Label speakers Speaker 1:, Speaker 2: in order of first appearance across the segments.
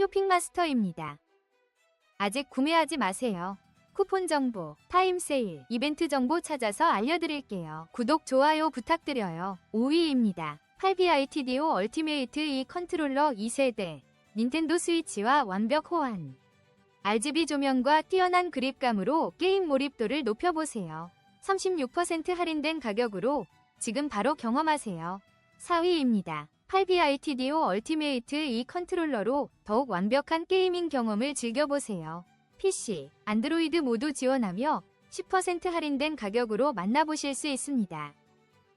Speaker 1: 쇼핑마스터입니다. 아직 구매하지 마세요. 쿠폰 정보, 타임 세일, 이벤트 정보 찾아서 알려드릴게요. 구독, 좋아요 부탁드려요. 5위입니다. 8BITDO 얼티메이트 이 컨트롤러 2세대 닌텐도 스위치와 완벽 호환 RGB 조명과 뛰어난 그립감으로 게임 몰입도를 높여보세요. 36% 할인된 가격으로 지금 바로 경험하세요. 4위입니다. 8BITDO 얼티메이트 이 컨트롤러로 더욱 완벽한 게이밍 경험을 즐겨보세요. PC, 안드로이드 모두 지원하며 10% 할인된 가격으로 만나보실 수 있습니다.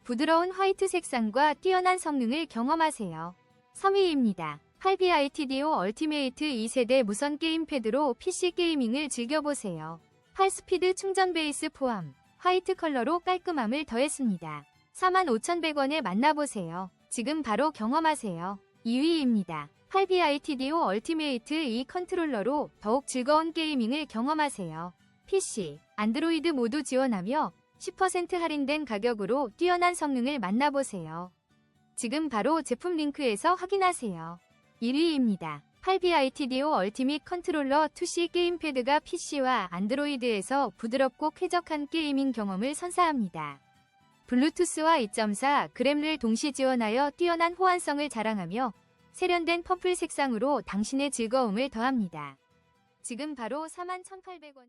Speaker 1: 부드러운 화이트 색상과 뛰어난 성능을 경험하세요. 3위입니다. 8BITDO 얼티메이트 2세대 무선 게임패드로 PC 게이밍을 즐겨보세요. 8스피드 충전 베이스 포함, 화이트 컬러로 깔끔함을 더했습니다. 45,100원에 만나보세요. 지금 바로 경험하세요. 2위입니다. 8BITDO 얼티메이트 이 컨트롤러로 더욱 즐거운 게이밍을 경험하세요. PC, 안드로이드 모두 지원하며 10% 할인된 가격으로 뛰어난 성능을 만나보세요. 지금 바로 제품 링크에서 확인하세요. 1위입니다. 8BITDO 얼티밋 컨트롤러 2C 게임패드가 PC와 안드로이드에서 부드럽고 쾌적한 게이밍 경험을 선사합니다. 블루투스와 2.4 그램를 동시 지원하여 뛰어난 호환성을 자랑하며 세련된 퍼플 색상으로 당신의 즐거움을 더합니다. 지금 바로 41,800원